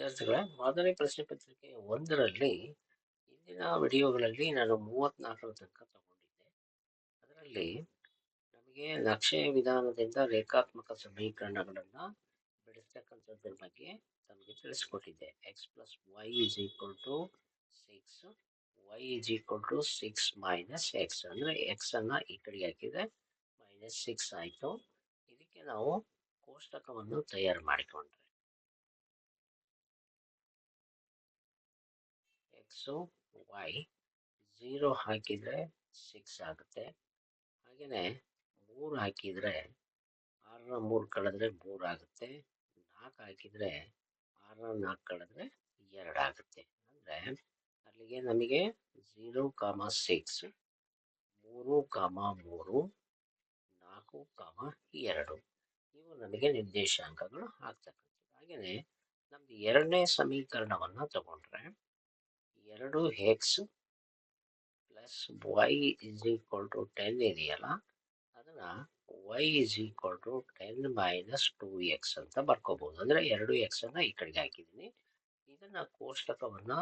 ವಿದ್ಯಾರ್ಥಿಗಳೇ ಮಾದರಿ ಪ್ರಶ್ನೆ ಪತ್ರಿಕೆ ಒಂದರಲ್ಲಿ ಇಂದಿನ ವಿಡಿಯೋಗಳಲ್ಲಿ ನಾನು ಮೂವತ್ನಾಲ್ಕರ ತನಕ ತಗೊಂಡಿದ್ದೆ. ಅದರಲ್ಲಿ ನಮಗೆ ನಕ್ಷೆ ವಿಧಾನದಿಂದ ರೇಖಾತ್ಮಕ ಸಮೀಕರಣಗಳನ್ನು ಬಿಡಿಸ್ತಕ್ಕಂಥದ್ರ ಬಗ್ಗೆ ನಮಗೆ ತಿಳಿಸ್ಕೊಟ್ಟಿದ್ದೆ. X plus Y is equal to six Y is equal to six minus X ಅಂದರೆ ಎಕ್ಸನ್ನು ಈ ಕಡೆ ಹಾಕಿದೆ ಮೈನಸ್ ಸಿಕ್ಸ್ ಆಯಿತು. ಇದಕ್ಕೆ ನಾವು ಕೋಷ್ಟಕವನ್ನು ತಯಾರು ಮಾಡಿಕೊಂಡ್ರೆ ಎಕ್ಸು ವೈ ಝೀರೋ ಹಾಕಿದರೆ ಸಿಕ್ಸ್ ಆಗುತ್ತೆ. ಹಾಗೆಯೇ ಮೂರು ಹಾಕಿದರೆ ಆರರ ಮೂರು ಕಳೆದ್ರೆ ಮೂರು ಆಗುತ್ತೆ. ನಾಲ್ಕು ಹಾಕಿದರೆ ಆರರ ನಾಲ್ಕು ಕಳೆದ್ರೆ ಎರಡು ಆಗುತ್ತೆ. ಅಂದರೆ ಅಲ್ಲಿಗೆ ನಮಗೆ ಝೀರೋ ಕಾಮ ಸಿಕ್ಸ್ ಮೂರು ಕಾಮ ಮೂರು, ನಾಲ್ಕು ಕಾಮ ಎರಡು ಇವು ನಮಗೆ ನಿರ್ದೇಶಾಂಕಗಳು ಆಗ್ತಕ್ಕಂಥದ್ದು. ಹಾಗೆಯೇ ನಮ್ದು ಎರಡನೇ ಸಮೀಕರಣವನ್ನು ತಗೊಂಡ್ರೆ ಎರಡು x plus y is equal to ten ಇದೆಯಲ್ಲ? ಅದನ್ನು y is equal to ten minus two x ಅಂತ ಬರ್ಕೋಬೋದು. ಅಂದರೆ ಎರಡು ಎಕ್ಸನ್ನು ಈ ಕಡೆಗೆ ಹಾಕಿದ್ದೀನಿ. ಇದನ್ನು ಕೋಷ್ಟಕವನ್ನು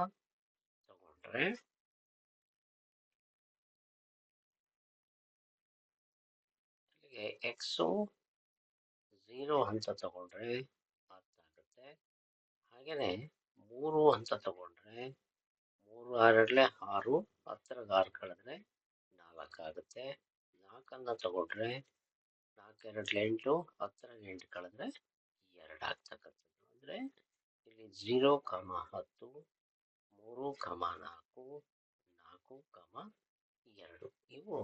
ತಗೊಂಡ್ರೆ ಎಕ್ಸು ಝೀರೋ ಅಂತ ತಗೊಂಡ್ರೆ ಹತ್ತಾಗುತ್ತೆ ಹಾಗೆಯೇ ಮೂರು ಅಂತ ತಗೊಂಡ್ರೆ ಮೂರು ಆರಲ್ಲೇ ಆರು, ಹತ್ತರಾಗ ಆರು ಕಳೆದ್ರೆ ನಾಲ್ಕು ಆಗುತ್ತೆ ನಾಲ್ಕನ್ನು ತಗೊಂಡ್ರೆ ನಾಲ್ಕೆರಡಲೆ ಎಂಟು, ಹತ್ತರಾಗ ಎಂಟು ಕಳೆದ್ರೆ ಎರಡು ಆಗ್ತಕ್ಕಂಥದ್ದು ಅಂದರೆ ಇಲ್ಲಿ ಜೀರೋ ಕಮ ಹತ್ತು, ಮೂರು ಕಮ ನಾಲ್ಕು ನಾಲ್ಕು ಕಮ ಎರಡು. ಇವು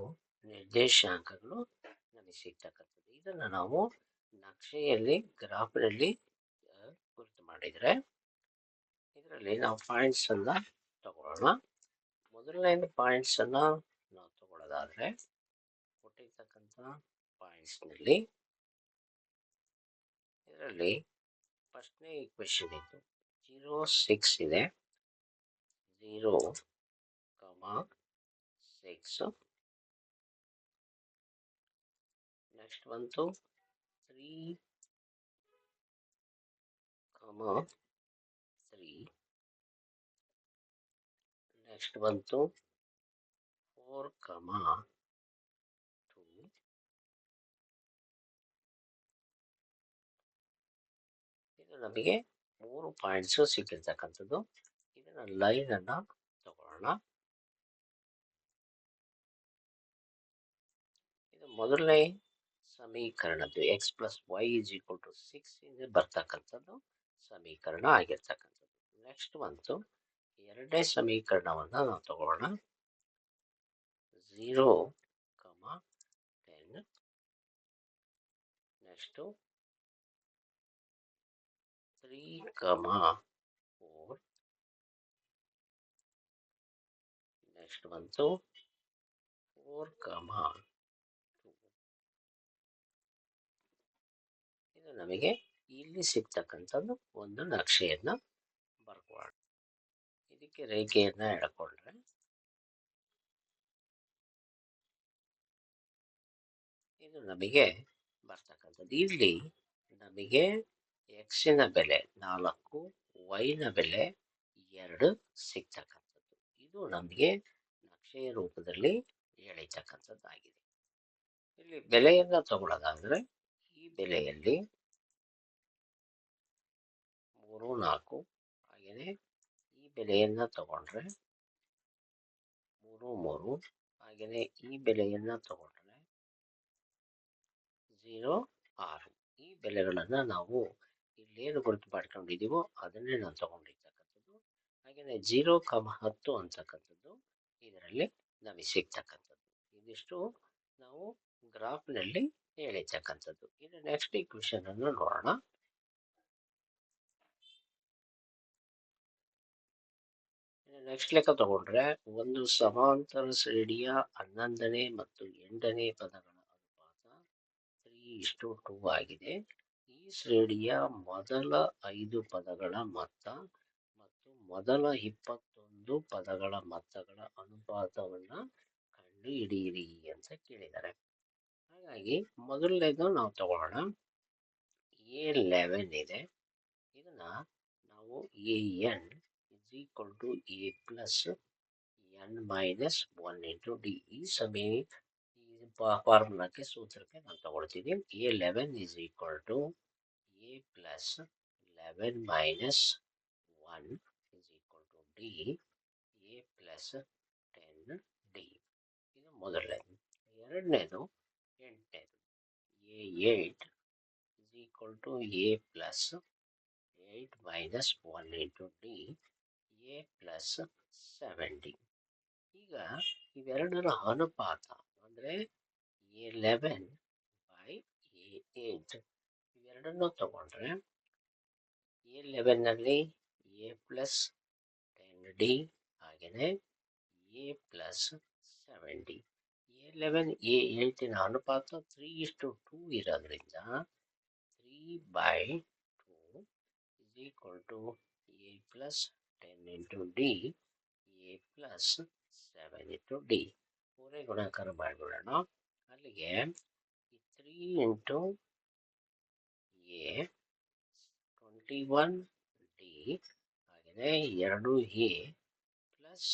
ನಿರ್ದೇಶಾಂಕಗಳು ನಮಗೆ ಸಿಗ್ತಕ್ಕಂಥದ್ದು. ಇದನ್ನು ನಾವು ನಕ್ಷೆಯಲ್ಲಿ, ಗ್ರಾಫ್ನಲ್ಲಿ ಗುರುತು ಮಾಡಿದರೆ ಇದರಲ್ಲಿ ನಾವು ಪಾಯಿಂಟ್ಸನ್ನು ತಗೊಳ್ಳೋಣ ಮೊದಲನೇ ಪಾಯಿಂಟ್ಸನ್ನು ನಾವು ತಗೊಳ್ಳೋದಾದರೆ ಕೊಟ್ಟಿರ್ತಕ್ಕಂಥ ಪಾಯಿಂಟ್ಸ್ನಲ್ಲಿ ಇದರಲ್ಲಿ ಫಸ್ಟ್ನೇ ಈಕ್ವೇಶನ್ ಇತ್ತು. ಜೀರೋ ಸಿಕ್ಸ್ ಇದೆ. ಜೀರೋ ಕಮ ಸಿಕ್ಸ್ ನೆಕ್ಸ್ಟ್ ಬಂತು. ತ್ರೀ ಕಮ ತ್ರೀ ನೆಕ್ಸ್ಟ್ ಬಂತು. ಫೋರ್ ಕಮ ಇದು ನಮಗೆ ಮೂರು ಪಾಯಿಂಟ್ಸು ಸಿಕ್ಕಿರ್ತಕ್ಕಂಥದ್ದು. ಇದನ್ನ ಲೈನನ್ನು ತಗೊಳ್ಳೋಣ. ಇದು ಮೊದಲನೇ ಸಮೀಕರಣದ್ದು. X plus y is equal to six ಇಂದ ಬರ್ತಕ್ಕಂಥದ್ದು ಸಮೀಕರಣ ಆಗಿರ್ತಕ್ಕಂಥದ್ದು. ನೆಕ್ಸ್ಟ್ ಬಂತು. ಎರಡನೇ ಸಮೀಕರಣವನ್ನು ನಾವು ತಗೊಳ್ಳೋಣ. Zero comma ten next three comma four next ಬಂತು ಫೋರ್ ಕಮ ಇದು ನಮಗೆ ಇಲ್ಲಿ ಸಿಗ್ತಕ್ಕಂಥದ್ದು ಒಂದು ನಕ್ಷೆಯನ್ನು ಇದಕ್ಕೆ ರೇಖೆಯನ್ನು ಎಳ್ಕೊಂಡ್ರೆ ಇದು ನಮಗೆ ಬರ್ತಕ್ಕಂಥದ್ದು. ಇಲ್ಲಿ ನಮಗೆ ಎಕ್ಸಿನ ಬೆಲೆ ನಾಲ್ಕು ವೈನ ಬೆಲೆ ಎರಡು ಸಿಗ್ತಕ್ಕಂಥದ್ದು. ಇದು ನಮಗೆ ನಕ್ಷೆಯ ರೂಪದಲ್ಲಿ ಎಳಿತಕ್ಕಂಥದ್ದಾಗಿದೆ. ಇಲ್ಲಿ ಬೆಲೆಯನ್ನು ತಗೊಳ್ಳೋದಾದ್ರೆ ಈ ಬೆಲೆಯಲ್ಲಿ ಮೂರು, ನಾಲ್ಕು, ಹಾಗೆಯೇ ಬೆಲೆಯನ್ನು ತಗೊಂಡ್ರೆ ಮೂರು ಮೂರು ಹಾಗೆಯೇ ಈ ಬೆಲೆಯನ್ನು ತಗೊಂಡ್ರೆ ಝೀರೋ ಆರು. ಈ ಬೆಲೆಗಳನ್ನು ನಾವು ಇಲ್ಲೇನು ಗುರುತು ಮಾಡ್ಕೊಂಡಿದ್ದೀವೋ ಅದನ್ನೇ ನಾವು ತಗೊಂಡಿರ್ತಕ್ಕಂಥದ್ದು. ಹಾಗೆಯೇ ಜೀರೋ ಕಮ್ ಹತ್ತು ಅಂತಕ್ಕಂಥದ್ದು ಇದರಲ್ಲಿ ನಮಗೆ ಸಿಗ್ತಕ್ಕಂಥದ್ದು. ಇದಿಷ್ಟು ನಾವು ಗ್ರಾಫ್ನಲ್ಲಿ ಹೇಳಿರ್ತಕ್ಕಂಥದ್ದು. ಇನ್ನು ನೆಕ್ಸ್ಟ್ ಈ ಅನ್ನು ನೋಡೋಣ. ನೆಕ್ಸ್ಟ್ ಲೆಕ್ಕ ತಗೊಂಡ್ರೆ ಒಂದು ಸಮಾಂತರ ಶ್ರೇಣಿಯ ಹನ್ನೊಂದನೇ ಮತ್ತು ಎಂಟನೇ ಪದಗಳ ಅನುಪಾತ ತ್ರೀ ಇಷ್ಟು ಟೂ ಆಗಿದೆ. ಈ ಶ್ರೇಣಿಯ ಮೊದಲ ಐದು ಪದಗಳ ಮೊತ್ತ ಮತ್ತು ಮೊದಲ ಇಪ್ಪತ್ತೊಂದು ಪದಗಳ ಮೊತ್ತಗಳ ಅನುಪಾತವನ್ನು ಕಂಡು ಹಿಡಿಯಿರಿ ಅಂತ ಕೇಳಿದ್ದಾರೆ. ಹಾಗಾಗಿ ಮೊದಲನೇದು ನಾವು ತಗೊಳ್ಳೋಣ ಎ ಲೆವೆನ್ ಇದೆ. ಇದನ್ನ ನಾವು a n is equal to a plus n minus one into d ಈ ಸಮಯ ಈ ಫಾರ್ಮುಲಾಕ್ಕೆ ಸೂತ್ರಕ್ಕೆ ನಾವು ತಗೊಳ್ತೀವಿ a eleven is equal to a plus eleven minus one is equal to d a plus ten d ಇದು ಮೊದಲನೇದು ಎರಡನೇದು ಎಂಟನೇದು a eight is equal to a plus eight minus one into d a plus seventy ಈಗ ಇವೆರಡರ ಅನುಪಾತ ಅಂದರೆ A eleven by A ಇವೆರಡನ್ನು ತಗೊಂಡ್ರೆ A ಲೆವೆನ್ನಲ್ಲಿ ಎ ಪ್ಲಸ್ ಟೆನ್ ಡಿ ಹಾಗೆಯೇ A plus seventy A eleven A ಏಯ್ಟಿನ ಅನುಪಾತ ತ್ರೀ ಇಷ್ಟು ಟೂ ಇರೋದ್ರಿಂದ three by two equal to A plus ten into D, A plus seven into D. ಮೂರೇ ಗುಣಾಕಾರ ಮಾಡಿಬಿಡೋಣ ಅಲ್ಲಿಗೆ three into A twenty one D ಹಾಗೆಯೇ ಎರಡು ಎ ಪ್ಲಸ್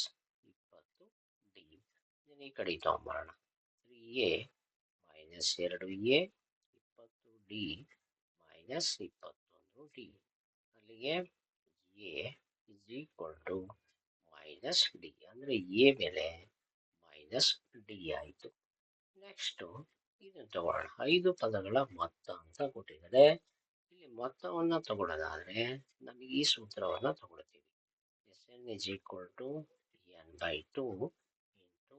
ಇಪ್ಪತ್ತು ಡಿ. ಇದನ್ನು ಈ ಕಡೆ ತೊಗೊಂಬರೋಣ. ತ್ರೀ ಎ ಮೈನಸ್ ಎರಡು ಎ ಇಪ್ಪತ್ತು ಡಿ ಮೈನಸ್ ಇಪ್ಪತ್ತೊಂದು ಡಿ. ಅಲ್ಲಿಗೆ a is equal to minus D ಅಂದರೆ ಎ ಬೆಲೆ ಮೈನಸ್ ಡಿ ಆಯಿತು. ನೆಕ್ಸ್ಟು ಇದನ್ನು ತಗೊಳ್ಳೋಣ ಐದು ಪದಗಳ ಮೊತ್ತ ಅಂತ ಕೊಟ್ಟಿದ್ದಾರೆ. ಇಲ್ಲಿ ಮೊತ್ತವನ್ನು ತಗೊಳ್ಳೋದಾದರೆ ನಮಗೆ ಈ ಸೂತ್ರವನ್ನು ತಗೊಳ್ತೀವಿ. S n is equal to n by two into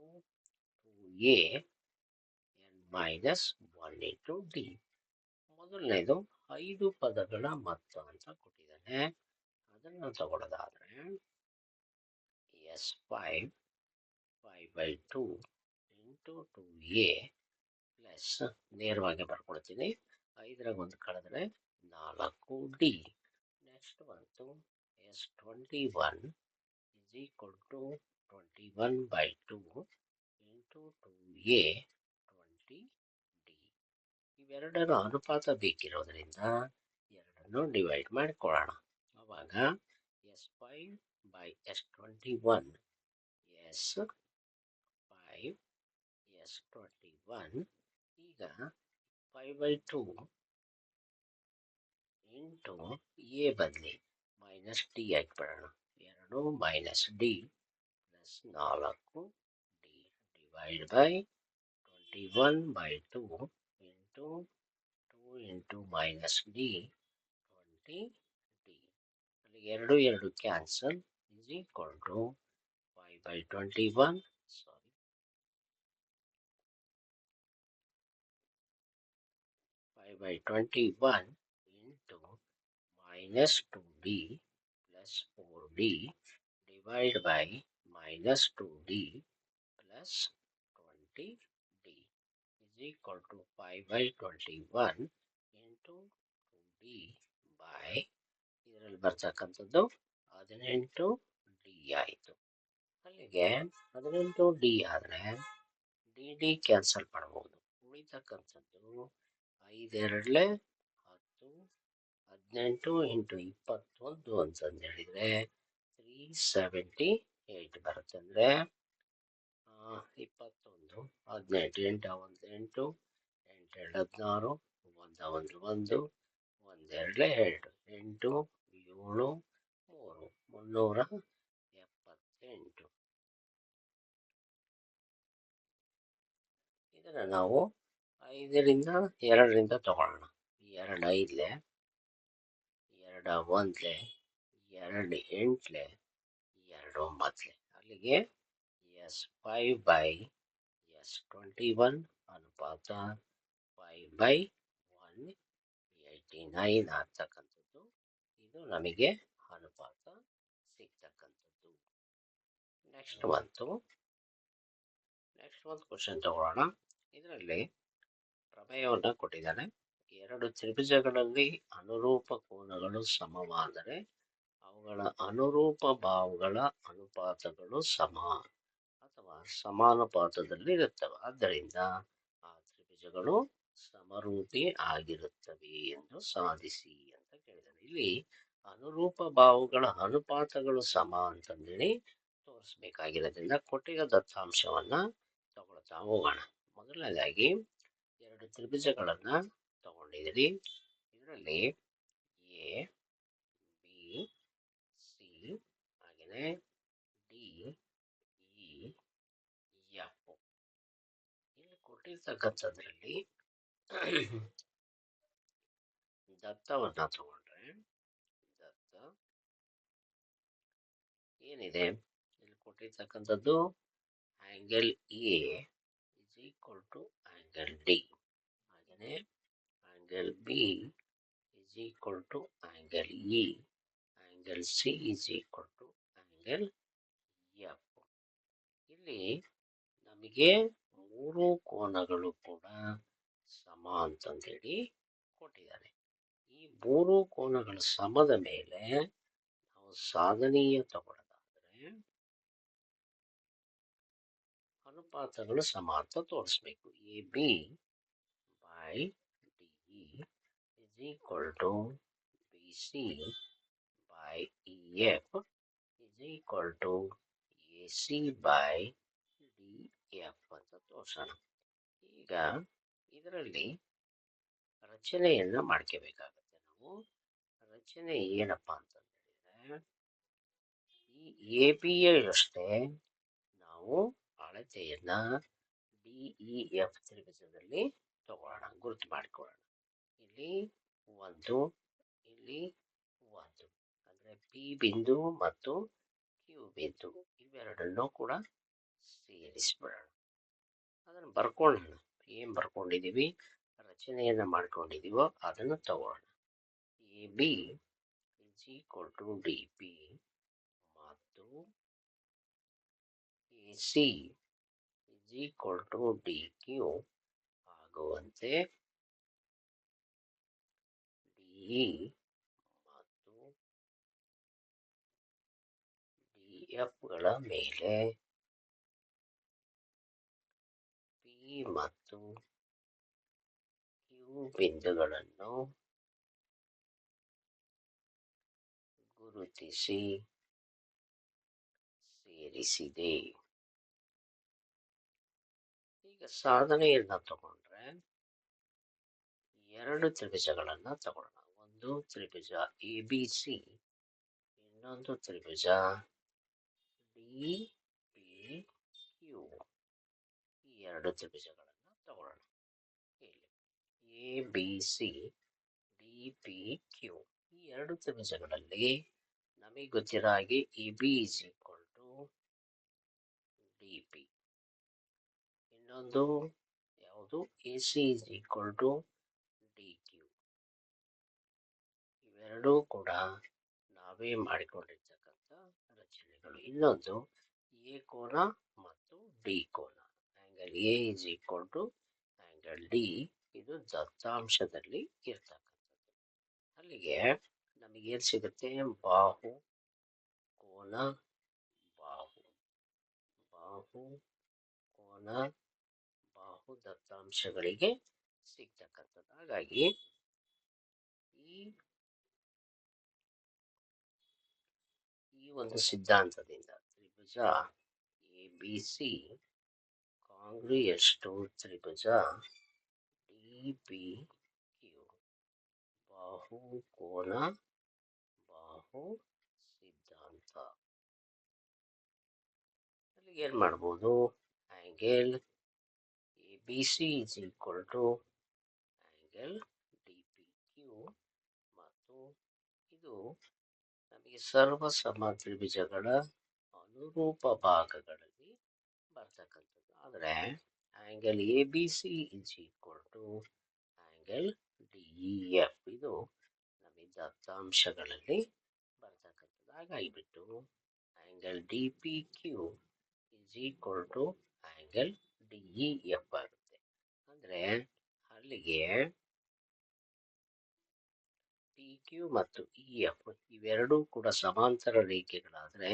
two a n minus one into d ಮೊದಲನೇದು ಐದು ಪದಗಳ ಮೊತ್ತ ಅಂತ ಕೊಟ್ಟಿದ್ದಾನೆ ಅದನ್ನು ತಗೊಳ್ಳೋದಾದರೆ s five five by two into two a plus ನೇರವಾಗಿ ಬರ್ಕೊಳ್ತೀನಿ. ಐದರಾಗ ಒಂದು ಕಳೆದ್ರೆ ನಾಲ್ಕು ಡಿ. ನೆಕ್ಸ್ಟ್ ಬಂತು s twenty one is equal to twenty one by two into two a twenty d. ಇವೆರಡರ ಅನುಪಾತ ಬೇಕಿರೋದ್ರಿಂದ ಎರಡನ್ನು ಡಿವೈಡ್ ಮಾಡಿಕೊಳ್ಳೋಣ. ಆವಾಗ s five by s twenty one s five s twenty one ಈಗ five by two into a ಬದಲಿ minus d ಹಾಕ್ಬಿಡೋಣ ಎರಡು ಮೈನಸ್ ಡಿ ಪ್ಲಸ್ ನಾಲ್ಕು d divide by twenty one by two into two into minus d twenty ಎರಡು ಎರಡು cancel. Is equal to five by twenty one sorry five by twenty one into minus two d plus four d divide by minus two d plus twenty d is equal to 5 by 21 into 2d by ಇದರಲ್ಲಿ ಬರ್ತಕ್ಕಂಥದ್ದು ಹದಿನೆಂಟು D ಆಯಿತು. ಅಲ್ಲಿಗೆ ಹದಿನೆಂಟು D ಆದರೆ D D cancel ಮಾಡ್ಬೋದು. ಉಳಿತಕ್ಕಂಥದ್ದು ಐದೆರಡಲೆ ಹತ್ತು ಹದಿನೆಂಟು ಇಂಟು ಇಪ್ಪತ್ತೊಂದು ಅಂತಂದು ಹೇಳಿದರೆ ತ್ರೀ ಸೆವೆಂಟಿ ಏಯ್ಟ್ ಬರುತ್ತೆ ಅಂದರೆ ಇಪ್ಪತ್ತೊಂದು, ಹದಿನೆಂಟು, ಎಂಟ, ಒಂದು, ಎಂಟು ಎಂಟೆರಡು ಹದಿನಾರು, ಒಂದು ಒಂದು ಒಂದು, ಒಂದೆರಡಲೆ ಎರಡು, ಎಂಟು ಏಳು ಮೂರು ಮುನ್ನೂರ ಎಪ್ಪತ್ತೆಂಟು ಇದನ್ನು ನಾವು ಐದರಿಂದ ಎರಡರಿಂದ ತಗೊಳ್ಳೋಣ ಎರಡು ಐದಲೆ ಎರಡು ಒಂದ್ಲೆ ಎರಡು ಎಂಟ್ಲೆ ಎರಡು ಒಂಬತ್ತಲೆ ಅಲ್ಲಿಗೆ S five by S twenty one ಅನುಪಾತ five by one eighty nine ಆಗ್ತಕ್ಕಂಥದ್ದು ಇದು ನಮಗೆ ಅನುಪಾತ ಸಿಗ್ತಕ್ಕಂಥದ್ದು. ನೆಕ್ಸ್ಟ್ ಬಂತು ನೆಕ್ಸ್ಟ್ ಒಂದು ಕ್ವಶನ್ ತಗೊಳ್ಳೋಣ. ಇದರಲ್ಲಿ ಪ್ರಮೇಯವನ್ನು ಕೊಟ್ಟಿದ್ದಾನೆ. ಎರಡು ತ್ರಿಭುಜಗಳಲ್ಲಿ ಅನುರೂಪ ಕೋನಗಳು ಸಮವಾದರೆ ಅವುಗಳ ಅನುರೂಪ ಭಾವಗಳ ಅನುಪಾತಗಳು ಸಮ ಅಥವಾ ಸಮಾನುಪಾತದಲ್ಲಿ ಇರುತ್ತವೆ. ಆದ್ದರಿಂದ ಆ ತ್ರಿಭುಜಗಳು ಸಮರೂಪಿ ಆಗಿರುತ್ತವೆ ಎಂದು ಸಾಧಿಸಿ ಅಂತ ಹೇಳಿದ್ದಾರೆ ಇಲ್ಲಿ ಅನುರೂಪ ಬಾಹುಗಳ ಅನುಪಾತಗಳು ಸಮ ಅಂತಂದೇಳಿ ತೋರಿಸ್ಬೇಕಾಗಿರೋದ್ರಿಂದ ಕೊಟ್ಟಿರೋ ದತ್ತಾಂಶವನ್ನ ತಗೊಳ್ತಾ ಹೋಗೋಣ. ಮೊದಲನೇದಾಗಿ ಎರಡು ತ್ರಿಭುಜಗಳನ್ನ ತಗೊಂಡಿದ್ದೀರಿ. ಇದರಲ್ಲಿ ಎ, ಬಿ, ಸಿ ಹಾಗೆಯೇ ಡಿ, ಇ, ಎಫ್. ಇಲ್ಲಿ ಕೊಟ್ಟಿರ್ತಕ್ಕಂಥದ್ರಲ್ಲಿ ದತ್ತವನ್ನ ತಗೊಂಡ್ರೆ ದತ್ತ ಏನಿದೆ? ಇಲ್ಲಿ ಕೊಟ್ಟಿರ್ತಕ್ಕಂಥದ್ದು? Angle A is equal to angle D ಹಾಗೆಯೇ angle B is equal to angle E angle C is equal to angle F ಇಲ್ಲಿ ನಮಗೆ ಮೂರು ಕೋನಗಳು ಕೂಡ ಸಮ ಅಂತಂದೇಳಿ ಕೊಟ್ಟಿದ್ದಾರೆ. ಮೂರು ಕೋನಗಳ ಸಮದ ಮೇಲೆ ನಾವು ಸಾಧನೀಯ ತಗೊಳ್ಳೋದಾದ್ರೆ ಅನುಪಾತಗಳು ಸಮ ಅಂತ ತೋರಿಸ್ಬೇಕು. A, B by D is equal to B, C by E, F is equal to A, C by D, F ಅಂತ ತೋರಿಸೋಣ. ಈಗ ಇದರಲ್ಲಿ ರಚನೆಯನ್ನು ಮಾಡ್ಕೋಬೇಕಾಗತ್ತೆ. ರಚನೆ ಏನಪ್ಪ ಅಂತ ಹೇಳಿದ್ರೆ ಈ ಎ ಬಿ ಅಷ್ಟೇ ನಾವು ಅಳತೆಯನ್ನ ಡಿ ಇ ಎಫ್ ತ್ರಿಭುಜದಲ್ಲಿ ತಗೊಳ್ಳೋಣ, ಗುರುತು ಮಾಡಿಕೊಳ್ಳೋಣ. ಇಲ್ಲಿ ಒಂದು ಇಲ್ಲಿ ಒಂದು. ಅಂದ್ರೆ ಪಿ ಬಿಂದು ಮತ್ತು ಕ್ಯೂ ಬಿಂದು ಇವೆರಡನ್ನೂ ಕೂಡ ಸೇರಿಸ್ಬಿಡೋಣ. ಅದನ್ನು ಬರ್ಕೊಳ್ಳೋಣ. ಏನು ಬರ್ಕೊಂಡಿದೀವಿ? ರಚನೆಯನ್ನ ಮಾಡ್ಕೊಂಡಿದೀವೋ ಅದನ್ನು ತಗೊಳ್ಳೋಣ. Is equal to D P ಮತ್ತು is equal to D Q ಆಗುವಂತೆ ಡಿ ಮತ್ತು ಡಿ ಎಫ್ಗಳ ಮೇಲೆ. ಪಿ ಮತ್ತು ಕ್ಯೂ ಬಿಂದುಗಳನ್ನು ಗುರುತಿಸಿ ಸೇರಿಸಿದೆ ಈಗ ಸಾಧನೆಯನ್ನ ತಗೊಂಡ್ರೆ ಎರಡು ತ್ರಿಭುಜಗಳನ್ನ ತಗೊಳ್ಳೋಣ ಒಂದು ತ್ರಿಭುಜ ಎ ಬಿ ಸಿ ಇನ್ನೊಂದು ತ್ರಿಭುಜ ಡಿ ಪಿ ಕ್ಯೂ ಈ ಎರಡು ತ್ರಿಭುಜಗಳನ್ನ ತಗೊಳ್ಳೋಣ A B C D P Q ಈ ಎರಡು ತ್ರಿಭುಜಗಳಲ್ಲಿ ನಮಗೆ ಗೊತ್ತಿರೋ ಹಾಗೆ A B is equal to D P ಇನ್ನೊಂದು ಯಾವುದು? A C is equal to D Q ಇವೆರಡೂ ಕೂಡ ನಾವೇ ಮಾಡಿಕೊಂಡಿರ್ತಕ್ಕಂಥ ರಚನೆಗಳು. ಇನ್ನೊಂದು ಎ ಕೋನ ಮತ್ತು ಡಿ ಕೋನ. Angle A is equal to angle D ಇದು ದತ್ತಾಂಶದಲ್ಲಿ ಇರ್ತಕ್ಕಂಥದ್ದು. ಅಲ್ಲಿಗೆ ನಮಗೆ ಏನು ಸಿಗುತ್ತೆ ಬಾಹು ಕೋನ ಬಾಹು ಬಾಹು ಕೋನ ಬಾಹು ದತ್ತಾಂಶಗಳಿಗೆ ಸಿಗ್ತಕ್ಕಂಥದ್ದು ಹಾಗಾಗಿ ಈ ಈ ಒಂದು ಸಿದ್ಧಾಂತದಿಂದ ತ್ರಿಭುಜ ಎ ಬಿ ಸಿ ಕಾಂಗ್ರಿಯಷ್ಟು ತ್ರಿಭುಜ ಡಿ ಪಿ ಕ್ಯೂ ಬಾಹು ಕೋನ ಬಾಹು ಸಿದ್ಧಾಂತ. ಅಲ್ಲಿಗೆ ಏನು ಮಾಡ್ಬೋದು? Angle A B C is equal to angle D P Q ಮತ್ತು ಇದು ನಮಗೆ ಸರ್ವ ಸಮ ಅನುರೂಪ ಭಾಗಗಳಲ್ಲಿ ಬರ್ತಕ್ಕಂಥದ್ದು. ಆದರೆ angle A B C is equal to angle D E F ಇದು ನಮಗೆ ದತ್ತಾಂಶಗಳಲ್ಲಿ ಹಾಗಾಗಿಬಿಟ್ಟು angle D P Q is equal to angle D E F ಆಗುತ್ತೆ. ಅಂದರೆ ಅಲ್ಲಿಗೆ ಪಿ ಕ್ಯೂ ಮತ್ತು ಇ ಎಫ್ ಇವೆರಡೂ ಕೂಡ ಸಮಾಂತರ ರೇಖೆಗಳಾದರೆ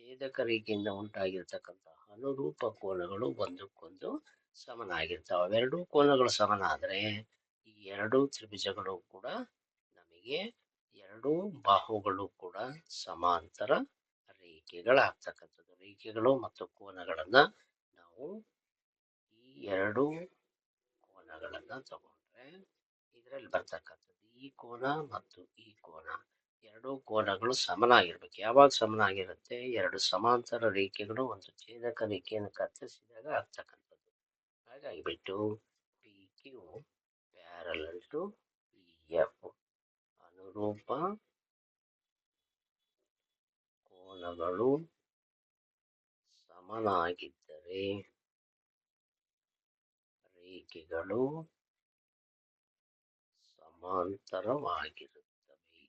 ಛೇದಕ ರೇಖೆಯಿಂದ ಉಂಟಾಗಿರ್ತಕ್ಕಂಥ ಅನುರೂಪ ಕೋನಗಳು ಒಂದಕ್ಕೊಂದು ಸಮನಾಗಿರ್ತಾವೆ ಅವೆರಡೂ ಕೋನಗಳು ಸಮನಾದರೆ ಈ ಎರಡೂ ತ್ರಿಭುಜಗಳು ಕೂಡ ನಮಗೆ ಎರಡೂ ಬಾಹುಗಳು ಕೂಡ ಸಮಾಂತರ ರೇಖೆಗಳಾಗ್ತಕ್ಕಂಥದ್ದು. ರೇಖೆಗಳು ಮತ್ತು ಕೋನಗಳನ್ನು ನಾವು ಈ ಎರಡು ಕೋನಗಳನ್ನು ತಗೊಂಡ್ರೆ ಇದರಲ್ಲಿ ಬರ್ತಕ್ಕಂಥದ್ದು ಈ ಕೋನ ಮತ್ತು ಈ ಕೋನ. ಎರಡು ಕೋನಗಳು ಸಮನಾಗಿರ್ಬೇಕು. ಯಾವಾಗ ಸಮನಾಗಿರುತ್ತೆ? ಎರಡು ಸಮಾಂತರ ರೇಖೆಗಳು ಒಂದು ಛೇದಕ ರೇಖೆಯನ್ನು ಕತ್ತರಿಸಿದಾಗ ಆಗ್ತಕ್ಕಂಥದ್ದು. ಹಾಗಾಗಿ ಬಿಟ್ಟು P Q parallel to P F ಅನುರೂಪ ಕೋನಗಳು ಸಮನಾಗಿದ್ದರೆ ರೇಖೆಗಳು ಸಮಾಂತರವಾಗಿರುತ್ತವೆ.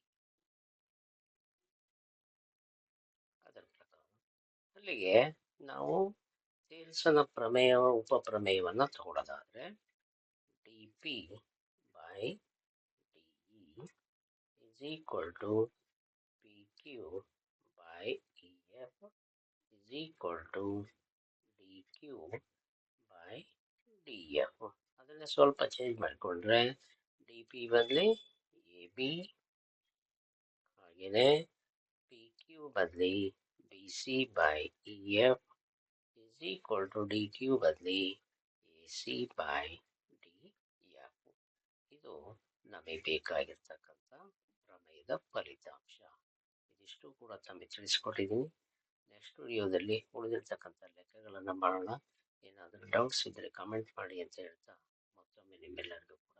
ಅದರ ಪ್ರಕಾರ ಅಲ್ಲಿಗೆ ನಾವು ತೇಲ್ಸನ ಪ್ರಮೇಯ, ಉಪಪ್ರಮೇಯವನ್ನ ತಗೊಳ್ಳೋದಾದ್ರೆ D P by is equal to P Q by E F is equal to D Q by D F ಅದನ್ನೇ ಸ್ವಲ್ಪ ಚೇಂಜ್ ಮಾಡಿಕೊಂಡ್ರೆ ಡಿ ಪಿ ಬದಲಿ ಎ ಬಿ ಹಾಗೆಯೇ ಪಿ ಕ್ಯೂ ಬದಲಿ B C by E F is equal to D Q ಬದಲಿ A C by D F ಇದು ನಮಗೆ ಬೇಕಾಗಿರ್ತಕ್ಕಂಥ ಪ್ರಮೇಯದ ಫಲಿತಾಂಶ. ಇದಿಷ್ಟು ಕೂಡ ತಮಗೆ ತಿಳಿಸ್ಕೊಟ್ಟಿದ್ದೀನಿ ನೆಕ್ಸ್ಟ್ ವಿಡಿಯೋದಲ್ಲಿ ಉಳಿದಿರ್ತಕ್ಕಂಥ ಲೆಕ್ಕಗಳನ್ನು ಮಾಡೋಣ. ಏನಾದರೂ ಡೌಟ್ಸ್ ಇದ್ದರೆ ಕಮೆಂಟ್ ಮಾಡಿ ಅಂತ ಹೇಳ್ತಾ ಮತ್ತೊಮ್ಮೆ ನಿಮ್ಮೆಲ್ಲರಿಗೂ ಕೂಡ